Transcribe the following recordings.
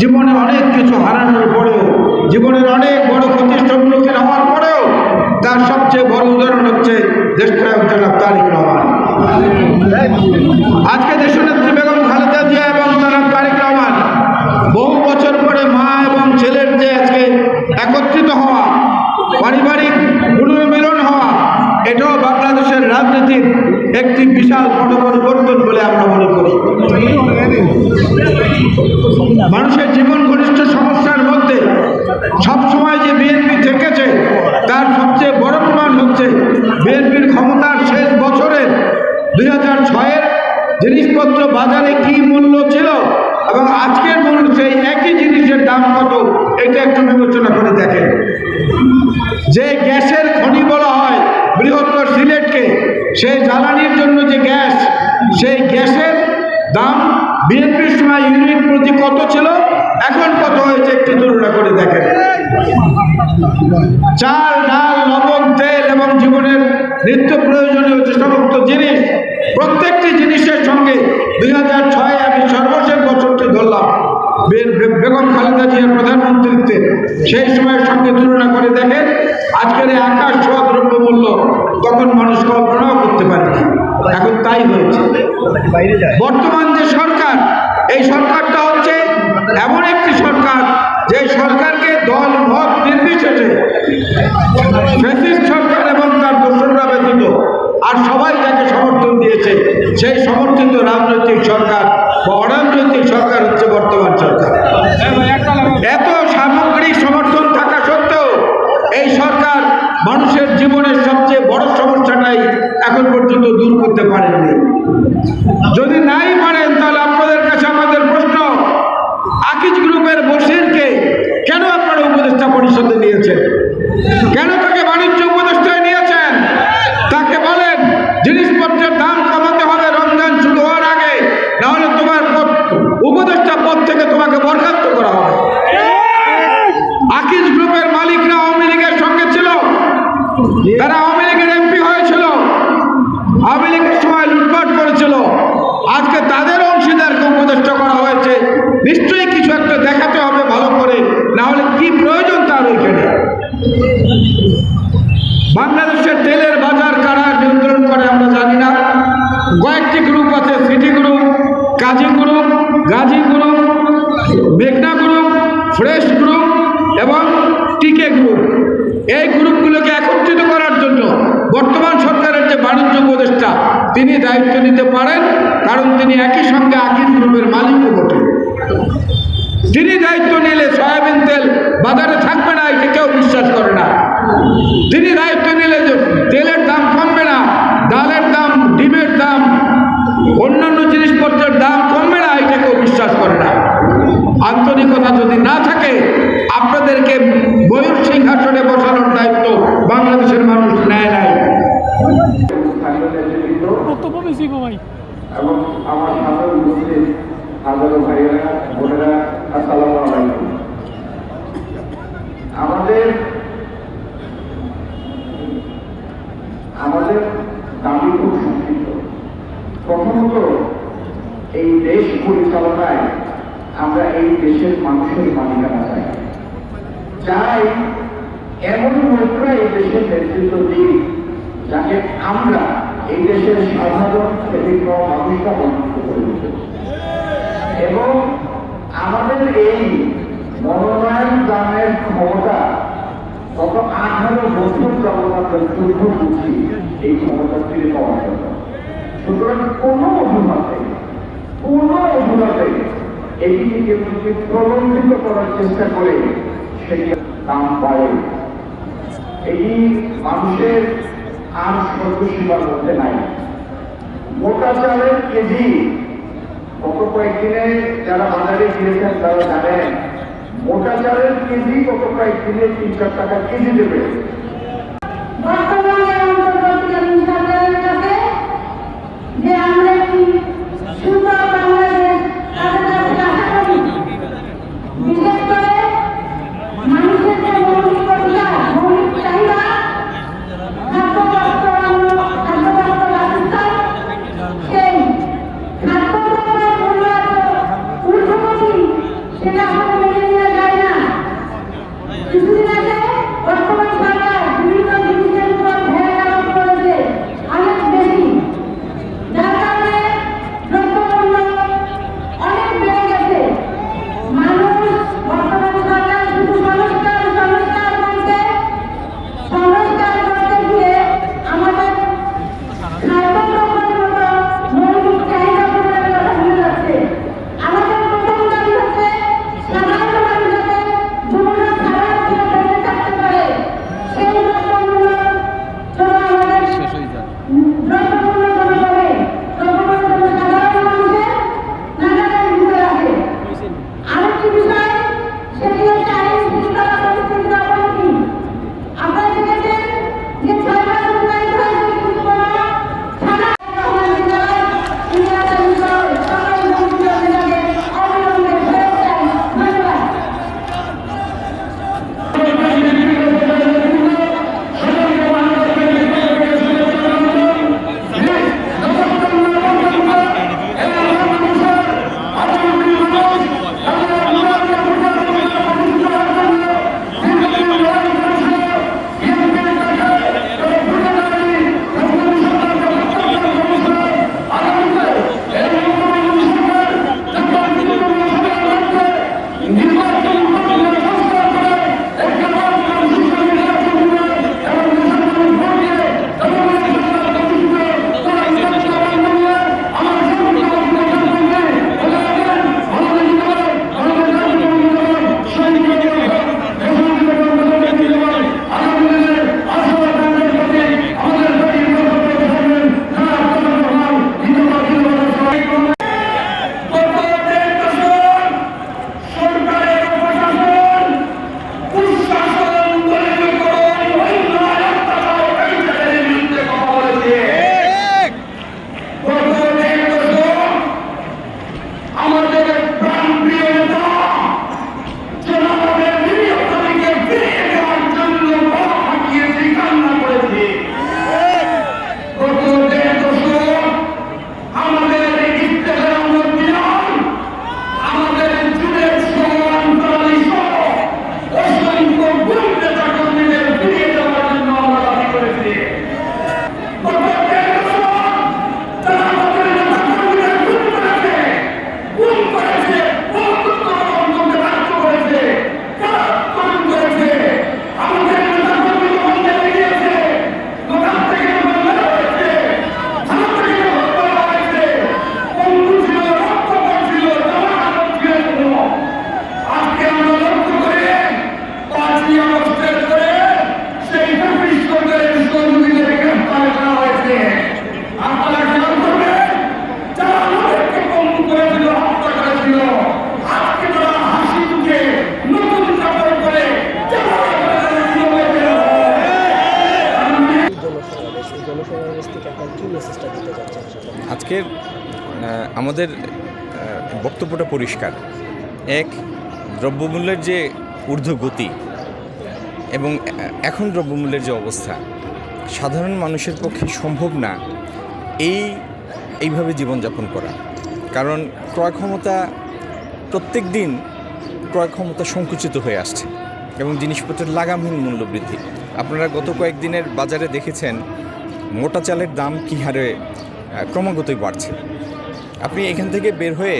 জীবনে অনেক কিছু হারানোর পরেও, জীবনের অনেক বড় ক্ষতির সম্মুখীন হওয়ার পরেও, তার সবচেয়ে বড় উদাহরণ হচ্ছে দেশনায়ক জনাব তারিক রহমান। আজকে দেশনেত্রী বেগম খালেদা জিয়া এবং জনাব তারিক রহমান বহু বছর পরে মা এবং ছেলের যে আজকে একত্রিত হওয়া, পারিবারিক পুনর্মিলন হওয়া, এটাও বাংলাদেশের রাজনীতির একটি বিশাল বড় পরিবর্তন বলে আমরা মনে করি। মানুষের জীবন ঘনিষ্ঠ সমস্যার মধ্যে সবসময় যে বিএনপি থেকেছে, তার সবচেয়ে বড় প্রমাণ হচ্ছে বিএনপির ক্ষমতার শেষ বছরের দুই হাজার ছয়ের জিনিসপত্র বাজারে কি মূল্য ছিল এবং আজকের মূল্য সেই একই জিনিসের দাম কত, এটা একটু বিবেচনা করে দেখেন। যে গ্যাসের খনি বলা হয় বৃহত্তর সিলেটকে, সেই জ্বালানির জন্য যে গ্যাস, সেই গ্যাসের দাম বিএনপির সময় ইউনিট প্রতি কত ছিল? এখন কত হয়েছে একটু তুলনা করে দেখেন। চাল, ডাল, লবণ, তেল এবং জীবনের নিত্য প্রয়োজনীয় যে সমস্ত জিনিস, প্রত্যেকটি জিনিসের সঙ্গে দুই হাজার ছয় আমি সর্বশেষ বছরটি ধরলাম। বেগম খালেদা জিয়ার প্রধানমন্ত্রীত্বে। সেই সময়ের সঙ্গে তুলনা করে দেখেন, আজকের এই আকাশ ছোঁয়া দ্রব্যমূল্য তখন মানুষ কল্পনাও করতে পারেনি। এখন তাই হয়েছে। বর্তমান যে সরকার, এই সরকারটা হচ্ছে এমন একটি সরকার, যে সরকারকে দল মত নির্বিশেষে সরকার এবং তার দোসররা ব্যতীত আর সবাই যাকে সমর্থন দিয়েছে, সেই সমর্থিত রাজনৈতিক সরকার বা অরাজনৈতিক সরকার হচ্ছে বর্তমান সরকার এত সামগ্রিক সমর্থন থাকা সত্ত্বেও এই সরকার মানুষের জীবনের সবচেয়ে বড় সমস্যাটাই এখন পর্যন্ত দূর করতে পারেননি যদি নাই পারেন তাহলে আপনাদের কাছে আমাদের প্রশ্ন, আকিজ গ্রুপের বসিরকে কেন আপনারা উপদেষ্টা পরিষদে নিয়েছেন কেন তাকে বাণিজ্য উপদেষ্টায় নিয়েছেন তাকে বলেন জিনিসপত্রের দাম কমাতে হবে রমজান শুরু হওয়ার আগে নাহলে তোমার পদ উপদেষ্টা পদ থেকে তোমাকে বরখাস্ত করা হবে আকিজ গ্রুপের মালিকরা আওয়ামী লীগের সঙ্গে ছিল তারা আওয়ামী লীগের এমপি হয়েছিল আওয়ামী লীগের সময় লুটপাট করেছিল আজকে তাদের অংশীদারকে উপদেষ্টা করা হয়েছে নিশ্চয়ই কিছু একটা দেখাতে হবে ভালো করে না হলে কি প্রয়োজন তার ওইখানে বাংলাদেশের তেলের বাজার কারা নিয়ন্ত্রণ করে আমরা জানি না কয়েকটি গ্রুপ আছে সিটি গ্রুপ কাজী গ্রুপ গাজী গ্রুপ মেঘনা গ্রুপ ফ্রেশ গ্রুপ এবং টিকে গ্রুপ এই গ্রুপগুলোকে একত্রিত করার জন্য বর্তমান সরকারের যে বাণিজ্য উপদেষ্টা, তিনি দায়িত্ব নিতে পারেন, কারণ তিনি একই সঙ্গে আকিজ গ্রুপের মালিকও বটে। তিনি দায়িত্ব নিলে সয়াবিন তেল বাজারে থাকবে না, এটা কেউ বিশ্বাস করে না। তিনি দায়িত্ব নিলে যে তেলের দাম কমবে না, ডালের দাম, ডিমের দাম, অন্যান্য জিনিসপত্রের দাম কমবে না, এটা কেউ বিশ্বাস করে না। আন্তরিকতা যদি না থাকে বাংলাদেশের মানুষ নেয় নাই। এবং আমার সাধারণ মুসলিম ভাইয়েরা বোনেরা আসসালাম আমাদের আমাদের দাবি খুব প্রথমত এই দেশ পরিচালনায় আমরা এই দেশের মানুষের মালিকানা চাই। চাই এমন লোকরা এই দেশের নেতৃত্ব দিই যাকে আমরা এই দেশের সাধারণ শ্রেণির মানুষরা মনোনীত করেছে এবং আমাদের এই মনোনয়ন দানের ক্ষমতা গত আঠারো বছর জগন্নাথের যুদ্ধ বুঝি এই ক্ষমতা ফিরে পাওয়া যাবে সুতরাং কোনো অজুহাতে কোনো অজুহাতে এটিকে প্রলম্বিত করার চেষ্টা করে, সেটি দাম বাড়ে। এই মানুষের আর সর্বসীমার মধ্যে নাই। মোটা চালের কেজি গত কয়েকদিনে যারা বাজারে গিয়েছেন তারা জানেন মোটা চালের কেজি গত কয়েকদিনে তিন চার টাকা কেজি দেবে। যে আমরা কি সুন্দর আমাদের বক্তব্যটা পরিষ্কার। এক, দ্রব্যমূল্যের যে ঊর্ধ্বগতি এবং এখন দ্রব্যমূল্যের যে অবস্থা, সাধারণ মানুষের পক্ষে সম্ভব না এই, এইভাবে জীবনযাপন করা। কারণ ক্রয় ক্ষমতা প্রত্যেক দিন ক্রয় ক্ষমতা সংকুচিত হয়ে আসছে এবং জিনিসপত্রের লাগামহীন মূল্য বৃদ্ধি। আপনারা গত কয়েকদিনের বাজারে দেখেছেন, মোটা চালের দাম কী হারে ক্রমাগতই বাড়ছে। আপনি এখান থেকে বের হয়ে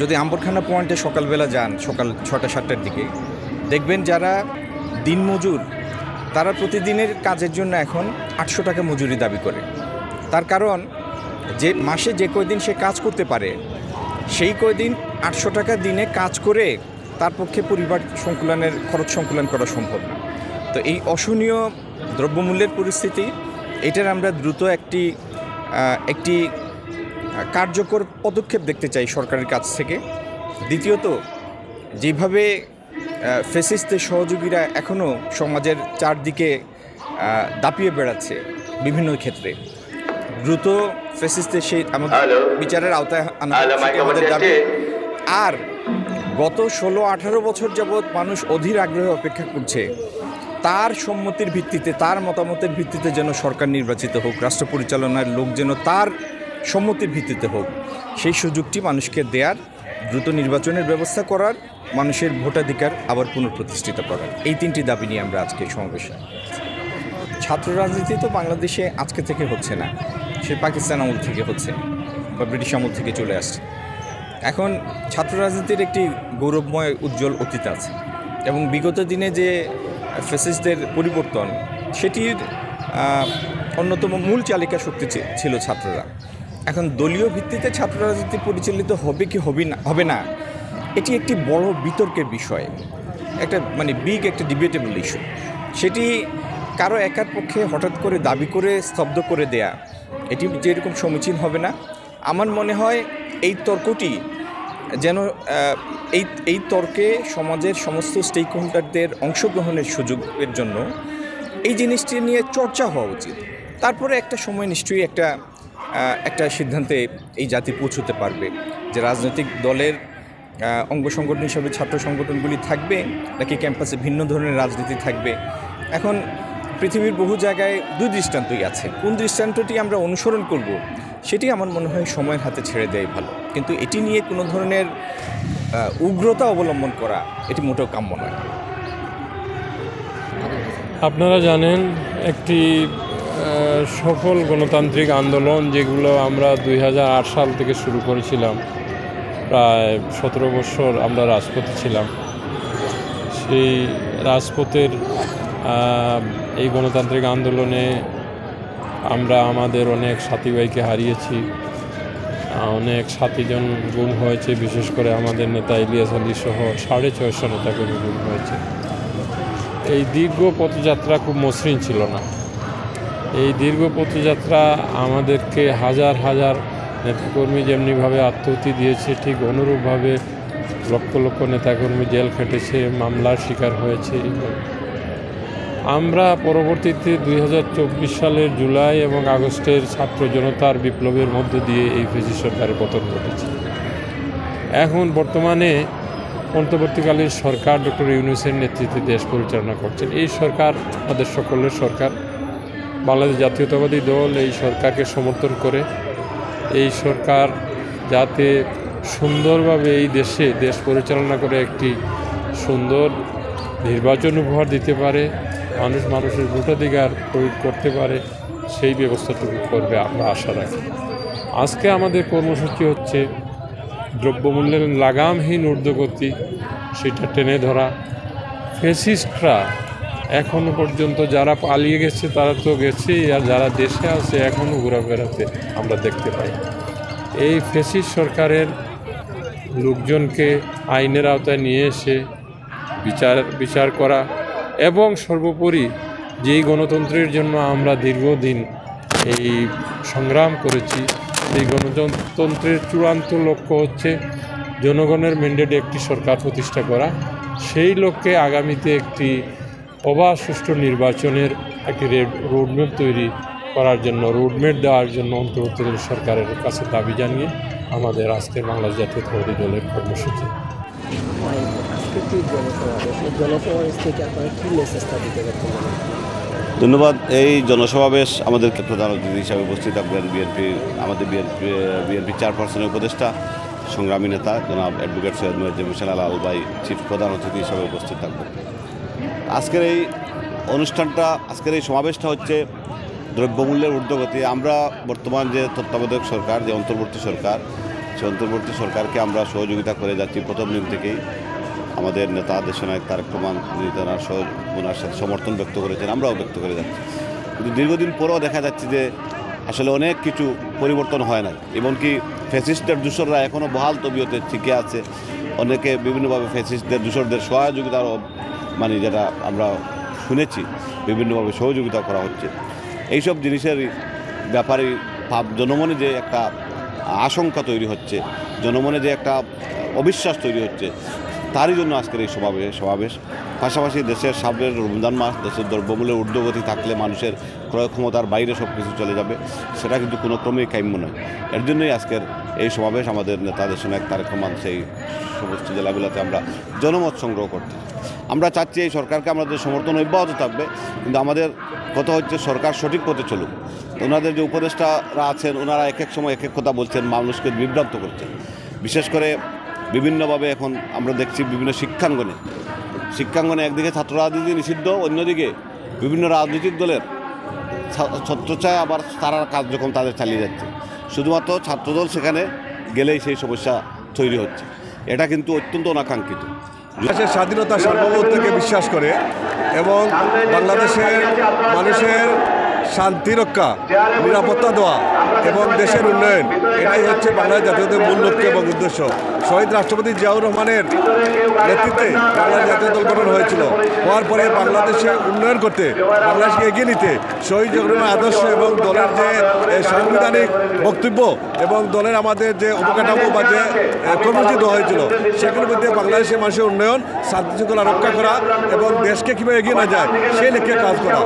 যদি আম্বরখানা পয়েন্টে সকালবেলা যান, সকাল ছটা, সাতটার দিকে, দেখবেন যারা দিনমজুর তারা প্রতিদিনের কাজের জন্য এখন আটশো টাকা মজুরি দাবি করে। তার কারণ যে মাসে যে কয়দিন সে কাজ করতে পারে, সেই কয়দিন আটশো টাকা দিনে কাজ করে তার পক্ষে পরিবার সংকুলনের, খরচ সংকুলন করা সম্ভব না। তো এই অসহনীয় দ্রব্যমূল্যের পরিস্থিতি, এটার আমরা দ্রুত একটি একটি কার্যকর পদক্ষেপ দেখতে চাই সরকারের কাছ থেকে। দ্বিতীয়ত যেভাবে ফেসিস্টের সহযোগীরা এখনও সমাজের চারদিকে দাপিয়ে বেড়াচ্ছে বিভিন্ন ক্ষেত্রে। দ্রুত ফেসিস্টের সেই আমাদের বিচারের আওতায় আনা আমাদের দাবি। আর গত ষোলো আঠারো বছর যাবৎ মানুষ অধীর আগ্রহে অপেক্ষা করছে। তার সম্মতির ভিত্তিতে তার মতামতের ভিত্তিতে যেন সরকার নির্বাচিত হোক রাষ্ট্র পরিচালনার লোক যেন তার সম্মতির ভিত্তিতে হোক, সেই সুযোগটি মানুষকে দেয়ার, দ্রুত নির্বাচনের ব্যবস্থা করার, মানুষের ভোটাধিকার আবার পুনঃপ্রতিষ্ঠিত করার। এই তিনটি দাবি নিয়ে আমরা আজকে সমাবেশে। ছাত্র রাজনীতি তো বাংলাদেশে আজকে থেকে হচ্ছে না, সে পাকিস্তান আমল থেকে হচ্ছে, বা ব্রিটিশ আমল থেকে চলে আসছে। এখন ছাত্র রাজনীতির একটি গৌরবময়, উজ্জ্বল অতীত আছে এবং বিগত দিনে যে ফেসিসদের পরিবর্তন, সেটির অন্যতম মূল চালিকা শক্তি ছিল ছাত্ররা। এখন দলীয় ভিত্তিতে ছাত্র রাজনীতি পরিচালিত হবে কি হবে না হবে না, এটি একটি বড় বিতর্কের বিষয়, একটা মানে বিগ একটা ডিবেটেবল ইস্যু সেটি কারও একার পক্ষে হঠাৎ করে দাবি করে স্তব্ধ করে দেয়া, এটি যেরকম সমীচীন হবে না। আমার মনে হয় এই তর্কটি যেন এই এই তর্কে সমাজের সমস্ত স্টেক হোল্ডারদের অংশগ্রহণের সুযোগের জন্য এই জিনিসটি নিয়ে চর্চা হওয়া উচিত। তারপরে একটা সময় নিশ্চয়ই একটা একটা সিদ্ধান্তে এই জাতি পৌঁছতে পারবে যে রাজনৈতিক দলের অঙ্গ সংগঠন হিসাবে, ছাত্র সংগঠনগুলি থাকবে নাকি ক্যাম্পাসে ভিন্ন ধরনের রাজনীতি থাকবে। এখন পৃথিবীর বহু জায়গায় দুই দৃষ্টান্তই আছে। কোন দৃষ্টান্তটি আমরা অনুসরণ করব, সেটি আমার মনে হয় সময়ের হাতে ছেড়ে দেয় ভালো। কিন্তু এটি নিয়ে কোনো ধরনের উগ্রতা অবলম্বন করা, এটি মোটেও কাম্য নয়। আপনারা জানেন একটি সফল গণতান্ত্রিক আন্দোলন যেগুলো আমরা দুই হাজার আট সাল থেকে শুরু করেছিলাম, প্রায় সতেরো বছর আমরা রাজপথে ছিলাম। সেই রাজপথের এই গণতান্ত্রিক আন্দোলনে আমরা আমাদের অনেক সাথী ভাইকে হারিয়েছি। অনেক সাথীজন গুম হয়েছে, বিশেষ করে আমাদের নেতা ইলিয়াস আলী সহ সাড়ে ছয়শো নেতাকর্মী গুম হয়েছে। এই দীর্ঘ পথযাত্রা খুব মসৃণ ছিল না। এই দীর্ঘ পথযাত্রা আমাদেরকে হাজার হাজার নেতাকর্মী যেমনিভাবে আত্মহতি দিয়েছে, ঠিক অনুরূপভাবে লক্ষ লক্ষ নেতাকর্মী জেল খেটেছে, মামলার শিকার হয়েছে। আমরা পরবর্তীতে দুই হাজার চব্বিশ সালের জুলাই এবং আগস্টের ছাত্র জনতার বিপ্লবের মধ্য দিয়ে এই ফেসি সরকারের পতন ঘটেছে। এখন বর্তমানে অন্তর্বর্তীকালীন সরকার ডক্টর ইউনুসের নেতৃত্বে দেশ পরিচালনা করছেন। এই সরকার আমাদের সকলের সরকার। বাংলাদেশ জাতীয়তাবাদী দল এই সরকারকে সমর্থন করে। এই সরকার যাতে সুন্দরভাবে এই দেশে দেশ পরিচালনা করে একটি সুন্দর নির্বাচন উপহার দিতে পারে, মানুষ মানুষের ভোটাধিকার প্রয়োগ করতে পারে, সেই ব্যবস্থাটুকু করবে আমরা আশা রাখি। আজকে আমাদের কর্মসূচি হচ্ছে দ্রব্যমূল্যের লাগামহীন ঊর্ধ্বগতি, সেটা টেনে ধরা। ফেসিস্টরা এখনও পর্যন্ত যারা পালিয়ে গেছে, তারা তো গেছেই, আর যারা দেশে আছে এখনও ঘোরাফেরাতে আমরা দেখতে পাই। এই ফেসিস্ট সরকারের লোকজনকে আইনের আওতায় নিয়ে এসে বিচার বিচার করা এবং সর্বোপরি যেই গণতন্ত্রের জন্য আমরা দীর্ঘদিন এই সংগ্রাম করেছি, সেই গণতন্ত্রের চূড়ান্ত লক্ষ্য হচ্ছে জনগণের ম্যান্ডেটে একটি সরকার প্রতিষ্ঠা করা। সেই লক্ষ্যে আগামীতে একটি অবাধ সুষ্ঠু নির্বাচনের একটি রোডম্যাপ তৈরি করার জন্য রোডমেপ দেওয়ার জন্য অন্তর্বর্তীকালীন সরকারের কাছে দাবি জানিয়ে আমাদের আজকের বাংলাদেশ জাতীয়তাবাদী দলের কর্মসূচি। ধন্যবাদ। এই জনসমাবেশ আমাদের প্রধান অতিথি হিসাবে উপস্থিত থাকবেন বিএনপি আমাদের বিএনপি বিএনপি চেয়ারপারসনের উপদেষ্টা, সংগ্রামী নেতা জনাব অ্যাডভোকেট সৈয়দ মহিউদ্দিন হোসেন আল আলবাই চিফ প্রধান অতিথি হিসাবে উপস্থিত থাকবেন। আজকের এই অনুষ্ঠানটা, আজকের এই সমাবেশটা হচ্ছে দ্রব্যমূল্যের ঊর্ধ্বগতি। আমরা বর্তমান যে তত্ত্বাবধায়ক সরকার, যে অন্তর্বর্তী সরকার, সেই অন্তর্বর্তী সরকারকে আমরা সহযোগিতা করে যাচ্ছি প্রথম দিন থেকেই। আমাদের নেতা, দেশনায়ক তারেক রহমান তার সহ- ওনার সাথে সমর্থন ব্যক্ত করেছেন, আমরাও ব্যক্ত করে যাচ্ছি। কিন্তু দীর্ঘদিন পরেও দেখা যাচ্ছে যে আসলে অনেক কিছু পরিবর্তন হয় না এমনকি ফ্যাসিস্টদের দূষররা এখনও বহাল তবিয়তে ঠিকই আছে। অনেকে বিভিন্নভাবে ফ্যাসিস্টদের দূষরদের সহযোগিতারও মানে যেটা আমরা শুনেছি, বিভিন্নভাবে সহযোগিতা করা হচ্ছে। এইসব জিনিসের ব্যাপারে জনমনে যে একটা আশঙ্কা তৈরি হচ্ছে, জনমনে যে একটা অবিশ্বাস তৈরি হচ্ছে তারই জন্য আজকের এই সমাবেশ সমাবেশ। পাশাপাশি দেশের সামনের রমজান মাস, দেশের দ্রব্যমূল্যের ঊর্ধ্বগতি থাকলে মানুষের ক্রয় ক্ষমতার বাইরে সব কিছু চলে যাবে। সেটা কিন্তু কোনো ক্রমেই কাম্য নয়। এর জন্যই আজকের এই সমাবেশ আমাদের নেতা দেশনায়ক তারেক রহমান সেই সমস্ত জেলাগুলোতে আমরা জনমত সংগ্রহ করতে। আমরা চাচ্ছি এই সরকারকে আমাদের সমর্থন অব্যাহত থাকবে, কিন্তু আমাদের কথা হচ্ছে সরকার সঠিক পথে চলুক। ওনাদের যে উপদেষ্টারা আছেন, ওনারা এক এক সময় এক এক কথা বলছেন, মানুষকে বিভ্রান্ত করছেন। বিশেষ করে বিভিন্নভাবে এখন আমরা দেখছি বিভিন্ন শিক্ষাঙ্গনে। শিক্ষাঙ্গনে একদিকে ছাত্র রাজনীতি নিষিদ্ধ, অন্যদিকে বিভিন্ন রাজনৈতিক দলের ছা- ছত্রছায় আবার তারা কার্যক্রম তাদের চালিয়ে যাচ্ছে। শুধুমাত্র ছাত্রদল সেখানে গেলেই সেই সমস্যা তৈরি হচ্ছে। এটা কিন্তু অত্যন্ত অনাকাঙ্ক্ষিত। দেশের স্বাধীনতা সার্বভৌমত্বকে বিশ্বাস করে এবং বাংলাদেশের মানুষের শান্তি রক্ষা, নিরাপত্তা দেওয়া এবং দেশের উন্নয়ন, এটাই হচ্ছে বাংলাদেশ জাতীয়তার মূল লক্ষ্য এবং উদ্দেশ্য। শহীদ রাষ্ট্রপতি জিয়াউর রহমানের নেতৃত্বে বাংলাদেশ জাতীয় দল গঠন হয়েছিল। হওয়ার পরে বাংলাদেশে উন্নয়ন করতে বাংলাদেশকে এগিয়ে নিতে শহীদ জগন্নাথ আদর্শ এবং দলের যে সাংবিধানিক বক্তব্য এবং দলের আমাদের যে অবকাঠামো বা যে কর্মসূচি দেওয়া হয়েছিল, সেগুলোর মধ্যে বাংলাদেশের মানুষের উন্নয়ন শান্তি শৃঙ্খলা রক্ষা করা এবং দেশকে কীভাবে এগিয়ে না যায়, সেই লক্ষ্যে কাজ করা।